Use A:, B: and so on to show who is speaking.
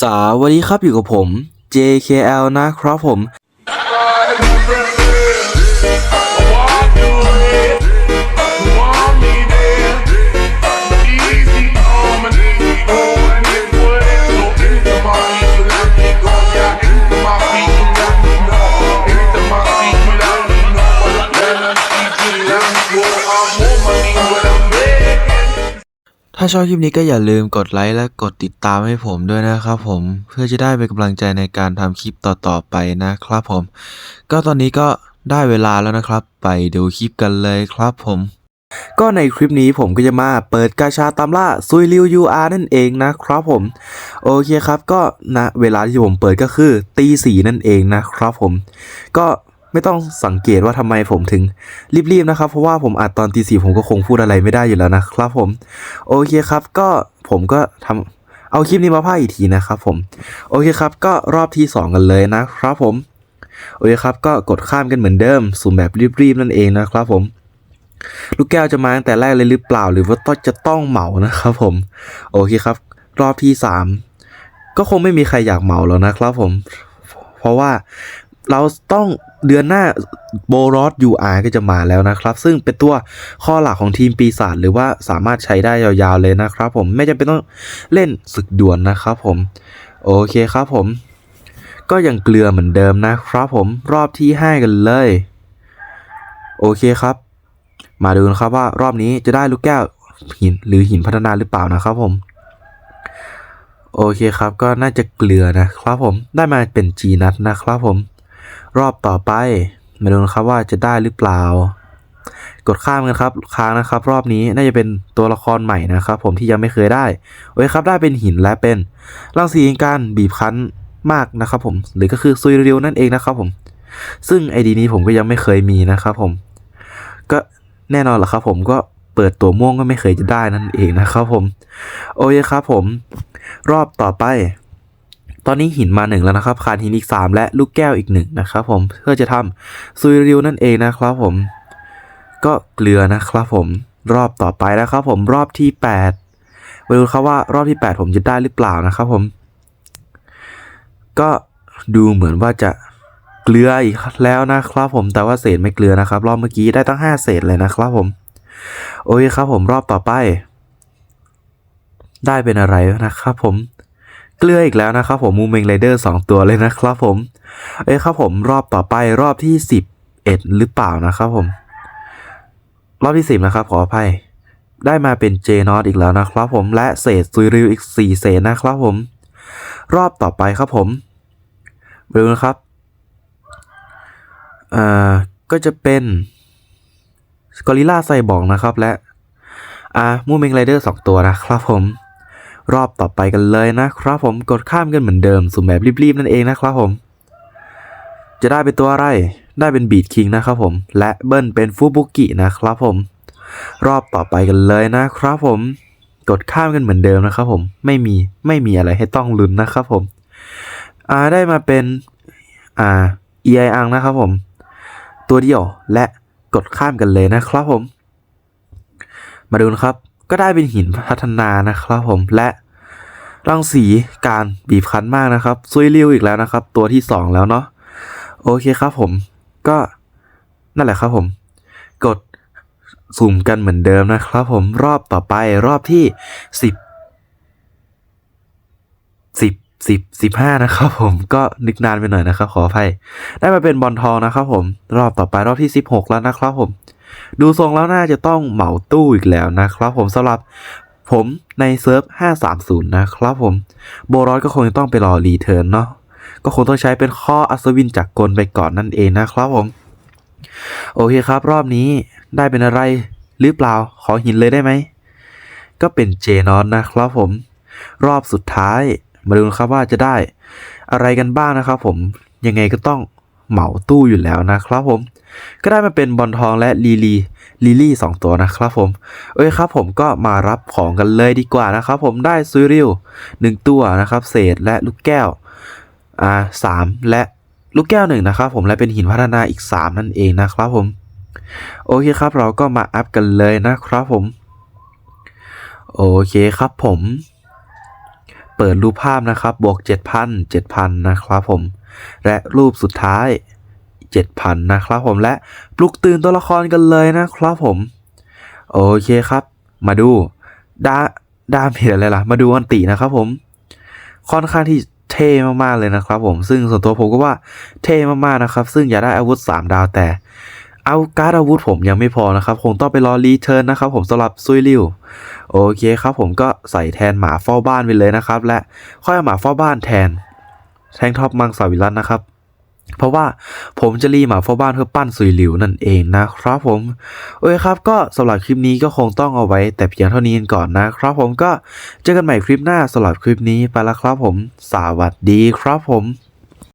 A: สวัสดีครับอยู่กับผม JKL นะครับผม ถ้าชอบคลิปนี้ก็อย่าลืมกดไลค์และกดติดตามให้ผมด้วยนะครับผมเพื่อจะได้เป็นกำลังใจในการทำคลิปต่อๆไปนะครับผม ก็ตอนนี้ก็ได้เวลาแล้วนะครับ ไปดูคลิปกันเลยครับผม ก็ในคลิปนี้ผมก็จะมาเปิดกาชาตามล่าซุยริว UR นั่นเองนะครับผม โอเคครับก็นะเวลาที่ผมเปิดก็คือตีสี่นั่นเองนะครับผม ก็ ไม่ต้องสังเกตว่าทำไมผมถึงรีบๆนะครับ เพราะว่าผมอัดตอนตีสี่ผมก็คงพูดอะไรไม่ได้อยู่แล้วนะครับผม โอเคครับ ก็ผมก็ทำเอาคลิปนี้มาพากอีกทีนะครับผม โอเคครับ ก็รอบที่ 2 กันเลยนะครับผม โอเคครับ ก็กดข้ามกันเหมือนเดิม สุ่มแบบรีบๆนั่นเองนะครับผม ลูกแก้วจะมาตั้งแต่แรกเลยหรือเปล่า หรือว่าต้องจะต้องเหมานะครับผม โอเคครับ รอบที่ 3 ก็คงไม่มีใครอยากเหมาแล้วนะครับผม เพราะว่า เราต้องเดือนหน้าโบรอส UR ก็จะมาแล้วนะครับ ซึ่งเป็นตัวข้อหลักของทีมปีศาจหรือว่าสามารถใช้ได้ยาวๆเลยนะครับผมไม่จำเป็นต้องเล่นศึกด่วนนะครับผม โอเคครับผม ก็ยังเกลือเหมือนเดิมนะครับผมรอบที่ 5 กันเลย โอเคครับ มาดูนะครับว่ารอบนี้จะได้ลูกแก้วหินหรือหินพัฒนาหรือเปล่านะครับผมโอเคครับก็น่าจะเกลือนะครับผมได้มาเป็นจีนัทนะครับผม รอบต่อไป มาดูนะครับว่าจะได้หรือเปล่า กดข้ามกันครับค้างนะครับ รอบนี้น่าจะเป็นตัวละครใหม่นะครับ ผมที่ยังไม่เคยได้โอเคครับได้เป็นหินและเป็นรังสีแห่งการบีบคั้นมากนะครับ ผมหรือก็คือซุยเรียวนั่นเองนะครับผม ซึ่งไอดีนี้ผมก็ยังไม่เคยมีนะครับผม ก็แน่นอนแหละครับผมก็เปิดตัวม่วงก็ไม่เคยจะได้นั่นเองนะครับผม โอเคครับผม รอบต่อไป ตอนนี้หินมาหนึ่งแล้วนะครับขาดหินอีก 3 และลูกแก้วอีกหนึ่งนะครับผมเพื่อจะทำซุยริวนั่นเองนะครับผม ก็เกลือนะครับผมรอบต่อไปนะครับผมรอบที่8มาดูครับว่ารอบที่ 8 ผมจะได้หรือเปล่านะครับผม ก็ดูเหมือนว่าจะเกลืออีกแล้วนะครับผมแต่ว่าเศษไม่เกลือนะครับ รอบเมื่อกี้ได้ตั้ง 5 เศษเลยนะครับผม โอเคครับผมรอบต่อไป ได้เป็นอะไรนะครับผม เกลืออีกแล้วนะครับผมมูเมงไรเดอร์สองตัวเลยนะครับผม เอ้ครับผมรอบต่อไปรอบที่สิบเอ็ดหรือเปล่านะครับผม รอบที่สิบนะครับขออภัย ได้มาเป็นเจนอตอีกแล้วนะครับผมและเศษซุยริวอีกสี่เศษนะครับผม รอบต่อไปครับผมดูนะครับอ่าก็จะเป็นกอริลลาไซบอร์กนะครับและอ่ามูเมงไรเดอร์สองตัวนะครับผม รอบต่อไปกันเลยนะครับผมกดข้ามกันเหมือนเดิมสุ่มแบบรีบๆนั่นเองนะครับผม จะได้เป็นตัวอะไร ได้เป็นบีดคิงนะครับผม และเบิ้ลเป็นฟูบุกินะครับผม รอบต่อไปกันเลยนะครับผม กดข้ามกันเหมือนเดิมนะครับผม ไม่มีไม่มีอะไรให้ต้องลุ้นนะครับผม อ่าได้มาเป็นอ่า EI อังนะครับผม ตัวเดียวและกดข้ามกันเลยนะครับผม มาดูนะครับก็ได้เป็นหินพัฒนานะครับผมและ รังสีการบีบคั้นมากนะครับซุยริวอีกแล้วนะครับ ตัวที่ 2 แล้วเนาะโอเคครับผมก็นั่นแหละครับผม กดสุ่มกันเหมือนเดิมนะครับผมรอบต่อไปรอบที่ 10 10 10 15นะครับผมก็นึกนานไปหน่อยนะครับ ขออภัย ได้มาเป็นบอลทองนะครับผมรอบต่อไปรอบที่ 16 แล้วนะครับผม ดูทรงแล้วน่าจะต้องเหมาตู้อีกแล้วนะครับผมสำหรับ ผมในเซิร์ฟ 530 นะครับผม โบรอสก็คงจะต้องไปรอรีเทิร์นเนาะ ก็คงต้องใช้เป็นข้ออัศวินจากกลไปก่อนนั่นเองนะครับผม โอเคครับรอบนี้ได้เป็นอะไรหรือเปล่า ขอหินเลยได้ไหม ก็เป็นเจนอนนะครับผม รอบสุดท้าย มาดูนะครับว่าจะได้อะไรกันบ้างนะครับผม ยังไงก็ต้อง เหมาตู้อยู่แล้วนะครับผม ก็ได้มาเป็นบอลทองและลีลีลีลี่สองตัวนะครับผมโอเคครับผมก็มารับของกันเลยดีกว่านะครับผมได้ซุยริวหนึ่งตัวนะครับเศษและลูกแก้ว อ่าสามและลูกแก้วหนึ่งนะครับผมและเป็นหินพัฒนาอีก 3 นั่นเองนะครับผม โอเคครับเราก็มาอัพกันเลยนะครับผม โอเคครับผม เปิดรูปภาพนะครับบวก 7,000 7,000 นะครับผม และรูปสุดท้าย 7,000 นะครับผมและปลุกตื่นตัวละครกันเลยนะครับผม โอเคครับ มาดูดาดาเมจอะไรล่ะ มาดูอันตินะครับผม ค่อนข้างที่เท่มากๆเลยนะครับผมซึ่งส่วนตัวผมก็ว่าเท่มากๆนะครับ ซึ่งอยากได้อาวุธ 3 ดาวแต่เอาการ์ดอาวุธผมยังไม่พอนะครับ คงต้องไปรอรีเทิร์นนะครับผมสำหรับซุยริวโอเคครับผมก็ใส่แทนหมาเฝ้าบ้านไปเลยนะครับ และค่อยเอาหมาเฝ้าบ้านแทน แทงท็อปมังสวิรัตนะครับ เพราะว่าผมจะรีหมาเฝ้าบ้านเพื่อปั้นสุยหลิวนั่นเองนะครับผมโอเคครับ ก็สำหรับคลิปนี้ก็คงต้องเอาไว้ แต่เพียงเท่านี้กันก่อนนะครับผมก็เจอกันใหม่คลิปหน้าสำหรับคลิปนี้ไปแล้วครับผม สวัสดีครับผม